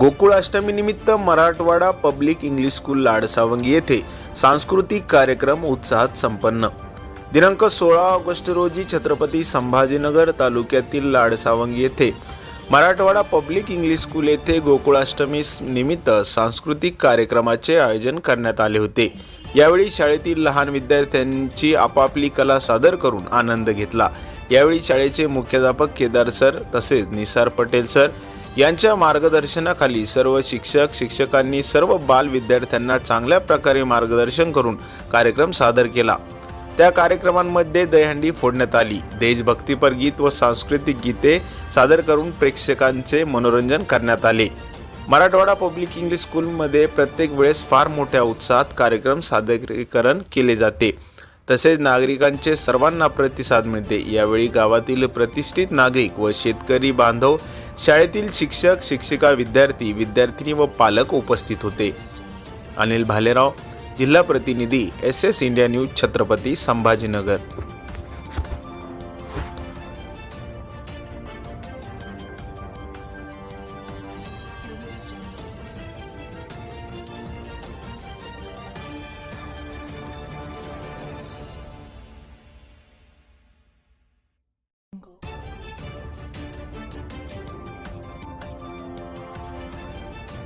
गोकुळाष्टमी निमित्त Marathwada public English school Ladsawangi येथे सांस्कृतिक कार्यक्रम उत्साहात संपन्न. दिनांक सोळा ऑगस्ट रोजी छत्रपती संभाजीनगर तालुक्यातील लाडसावंगी येथे मराठवाडा पब्लिक इंग्लिश स्कूल येथे गोकुळाष्टमी निमित्त सांस्कृतिक कार्यक्रमाचे आयोजन करण्यात आले होते. यावेळी शाळेतील लहान विद्यार्थ्यांची आपापली कला सादर करून आनंद घेतला. यावेळी शाळेचे मुख्याध्यापक केदार सर तसेच निसार पटेल सर यांच्या मार्गदर्शनाखाली सर्व शिक्षक शिक्षकांनी सर्व बाल विद्यार्थ्यांना चांगल्या प्रकारे मार्गदर्शन करून कार्यक्रम सादर केला. त्या कार्यक्रमांमध्ये दहीहंडी फोडण्यात आली. देशभक्तीपर गीत व सांस्कृतिक गीते सादर करून प्रेक्षकांचे मनोरंजन करण्यात आले. मराठवाडा पब्लिक इंग्लिश स्कूलमध्ये प्रत्येक वेळेस फार मोठ्या उत्साहात कार्यक्रम सादरीकरण केले जाते. तसेच नागरिकांचे सर्वांना प्रतिसाद मिळते. यावेळी गावातील प्रतिष्ठित नागरिक व शेतकरी बांधव शाळेतील शिक्षक शिक्षिका विद्यार्थी विद्यार्थिनी व पालक उपस्थित होते. अनिल भालेराव जिल्हा प्रतिनिधी S S India news Chhatrapati Sambhajinagar.